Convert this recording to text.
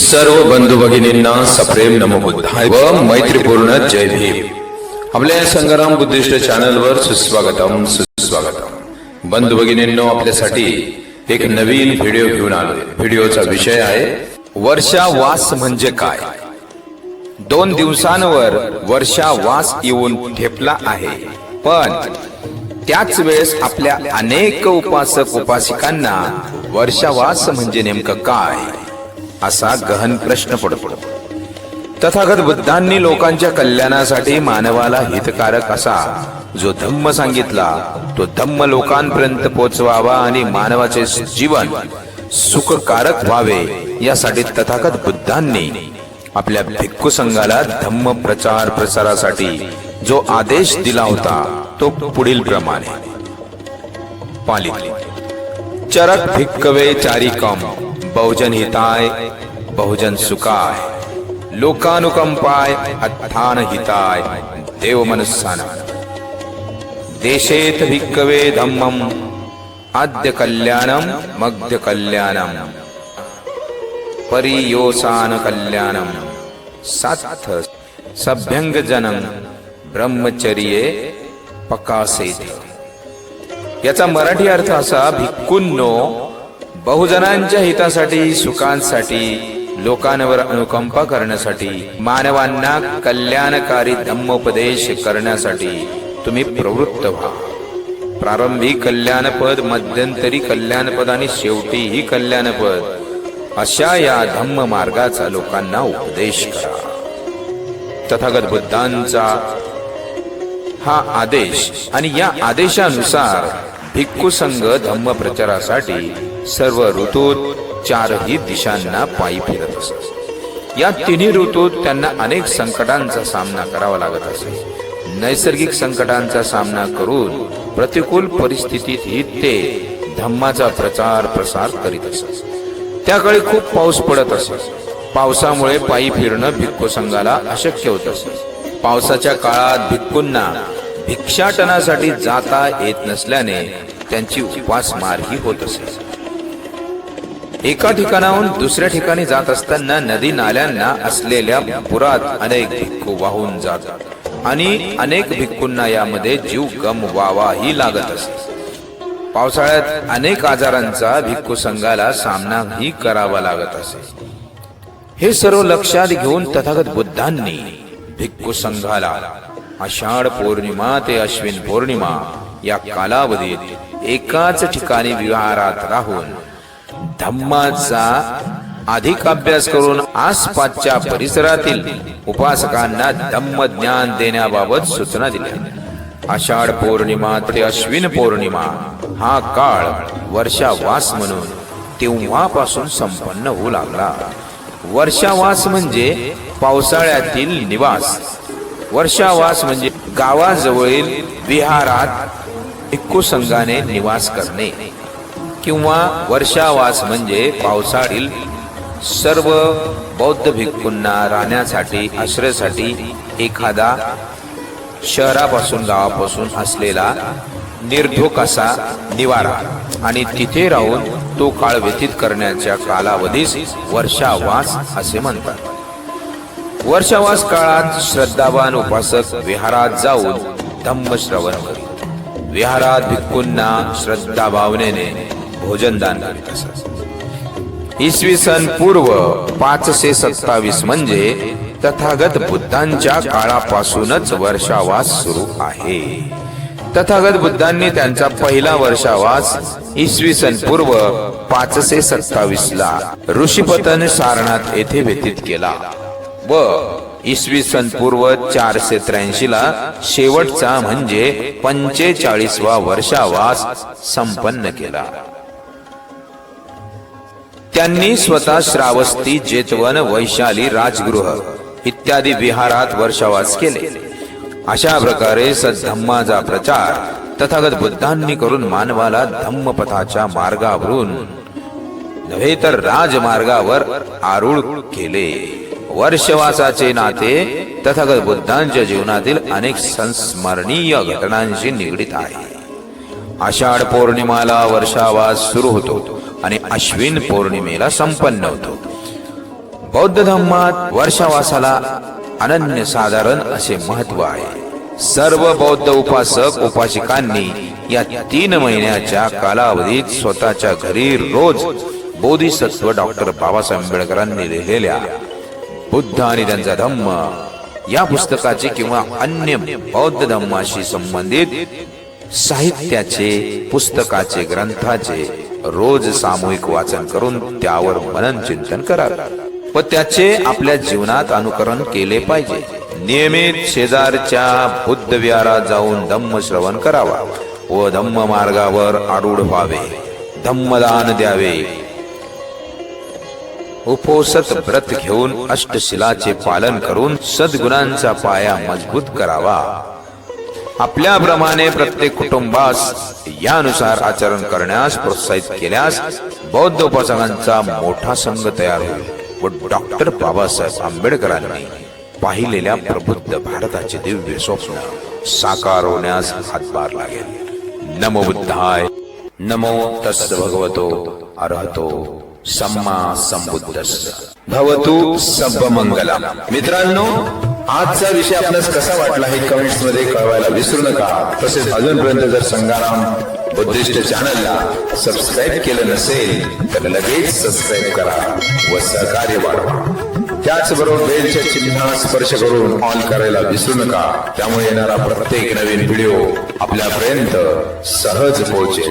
सर्व बंधू भगिनींना सप्रेम नमोबुद्धाय व मैत्रीपूर्ण जय भीम. आपल्या या संग्राम बुद्धिस्ट चॅनलवर सुस्वागतम सुस्वागतम. बंधू भगिनींनो आपल्यासाठी एक नवीन व्हिडिओ घेऊन आलोय. व्हिडिओचा विषय आहे वर्षावास म्हणजे काय? दोन दिवसांवर वर्षावास येऊन ठेपला आहे. पण त्याच वेळेस आपल्या अनेक उपासक उपासिकांना वर्षावास म्हणजे नेमकं काय? असा गहन प्रश्न पडतो. तथागत बुद्धांनी लोकांच्या कल्याणासाठी मानवाला हितकारक असा जो धम्म सांगितला तो धम्म लोकांपर्यंत पोचवावा आणि मानवाचे जीवन सुखकारक व्हावे यासाठी तथागत बुद्धांनी आपल्या भिक्खू संघाला धम्म प्रचार प्रसारासाठी जो आदेश दिला होता तो पुढील प्रमाणे. पालित. चरक भिक्कवे चारिकम. बहुजन हिताय बहुजन सुखाय। लोकानुकंपाय अत्थान हिताय। देव मनस्सान देशेत भिक्कवे धम्मम आद्य कल्याणम मध्य कल्याणम परियोसान कल्याणम साथ सभ्यंग जनम ब्रह्मचर्ये पकासे याचा मराठी अर्थ असा भिक्कुन्नो बहुजनांच्या हितासाठी सुखांसाठी लोकांवर अनुकंपा करण्यासाठी मानवांना कल्याणकारी धम्मोपदेश करण्यासाठी तुम्ही प्रवृत्त व्हा. प्रारंभी कल्याणपद मध्यंतरी कल्याणपद आणि शेवटीही कल्याणपद अशा या धम्म मार्गाचा लोकांना उपदेश करा. तथागत बुद्धांचा हा आदेश आणि या आदेशानुसार भिक्खू संघ धम्म प्रचारासाठी सर्व ऋतूत चारही दिशांना पायी फिरत असत. या तिन्ही ऋतूत त्यांना अनेक संकटांचा सामना करावा लागत असे. नैसर्गिक संकटांचा सामना करून प्रतिकूल परिस्थितीतही ते धम्माचा प्रचार प्रसार करीत असत. त्याकडे खूप पाऊस पडत असे. पावसामुळे पायी फिरणं भिक्खू संघाला अशक्य होत असे. पावसाच्या काळात भिक्खूंना भिक्षाटनासाठी जाता येत नसल्याने त्यांची उपासमारही होत असे. एका ठिकाणाहून दुसऱ्या ठिकाणी जात असताना नदी नाल्यांना असलेल्या पुरात अनेक भिक्खू वाहून जातात आणि अनेक भिक्खूंना यामध्ये जीव गमवावाही लागत असे. पावसाळ्यात अनेक आजारांचा भिक्खू संघाला सामनाही करावा लागत असे. हे सर्व लक्षात घेऊन तथागत बुद्धांनी भिक्खू संघाला आषाढ पौर्णिमा ते अश्विन पौर्णिमा या कालावधीत एकाच ठिकाणी विहारात राहून धम्माचा अधिक अभ्यास करून आसपासच्या परिसरातील उपासकांना धम्म ज्ञान देण्याबाबत सूचना दिल्या. आषाढ पौर्णिमा ते अश्विन पौर्णिमा हा काळ वर्षावास म्हणून तेव्हापासून संपन्न होऊ लागला. वर्षावास म्हणजे पावसाळ्यातील निवास. वर्षावास म्हणजे गावाजवळील विहारात भिक्खू संघाने निवास करणे किंवा वर्षावास म्हणजे पावसाळील सर्व बौद्ध भिक्खूंना राहण्यासाठी आश्रयासाठी एखादा शहरापासून गावापासून असलेला निर्धोक असा निवारा. आणि तिथे राहून तो काळ व्यतीत करण्याच्या कालावधीस वर्षावास असे म्हणतात. वर्षावास काळात श्रद्धावान उपासक विहारात जाऊन धम्म श्रवण करीत. विहारात भिक्खूंना श्रद्धा भावनेने भोजन दान करीत असत. इसवी सन पूर्व पाचशे सत्तावीस म्हणजे तथागत बुद्धांच्या काळापासूनच वर्षावास सुरू आहे. तथागत बुद्धांनी त्यांचा पहिला वर्षावास इसवी सन पूर्व पाचशे सत्तावीस ला ऋषीपतन सारनाथ येथे व्यतीत केला. व इसवी सन पूर्व चारशे त्र्याऐंशी ला शेवटचा म्हणजे पंचेचाळीसवा वर्षावास संपन्न केला. त्यांनी स्वतः श्रावस्ती जेतवन वैशाली राजगृह इत्यादी विहारात वर्षावास केले. अशा प्रकारे सद्धम्माचा प्रचार तथागत बुद्धांनी करून मानवाला धम्मपथाच्या मार्गावरून नव्हे तर राजमार्गावर आरूढ केले. वर्षवासाचे नाते तथागत बुद्धांच्या जीवनातील अनेक संस्मरणीय घटनांशी निगडीत आहे. आषाढ पौर्णिमाला वर्षावास सुरू होतो आणि अश्विन पौर्णिमेला संपन्न होतो. बौद्ध धर्मात वर्षावासाला अनन्य साधारण असे महत्त्व आहे. सर्व बौद्ध उपासक उपासिकांनी या तीन महिन्याच्या कालावधीत स्वतःच्या घरी रोज बोधिसत्व डॉक्टर बाबासाहेब आंबेडकरांनी लिहिलेल्या बुद्ध आणि त्यांचा धम्म. या पुस्तकाचे किंवा अन्य बौद्ध धम्माशी संबंधित साहित्याचे पुस्तकाचे ग्रंथाचे रोज सामूहिक वाचन करून त्यावर मनन चिंतन करावे व त्याचे आपल्या जीवनात अनुकरण केले पाहिजे. नियमित शेजारच्या बुद्ध विहारात जाऊन धम्म श्रवण करावा व धम्म मार्गावर आरूढ व्हावे. धम्मदान द्यावे. उपोसत व्रत घेऊन अष्टशिलाचे पालन करून सद्गुणांचा पाया मजबूत करावा. आपल्याप्रमाणे प्रत्येक कुटुंबास यानुसार आचरण करण्यास प्रोत्साहित केल्यास बौद्ध उपासकांचा मोठा संघ तयार होईल व डॉक्टर बाबासाहेब आंबेडकरांनी पाहिलेल्या प्रबुद्ध भारताचे दिव्य स्वप्न साकार होण्यास हातभार लागेल. नमो बुद्धाय. नमो तस् भगवतो अर्हतो. सम्मा संबुद्धस्स भवतु सब मंगलम मित्रांनो आजचा विषय आपल्यास कसा वाटला हे कमेंट्समध्ये कळवायला विसरू नका. तसेच अजूनपर्यंत जर संगाराम बुद्धिस्ट चॅनलला सबस्क्राईब केलं नसेल तर लगेच सबस्क्राईब करा व सहकार्य वाढवा. त्याचबरोबर बेलच्या चिन्हास स्पर्श करून ऑन करायला विसरू नका. त्यामुळे येणारा प्रत्येक नवीन व्हिडिओ आपल्यापर्यंत सहज पोहोचेल.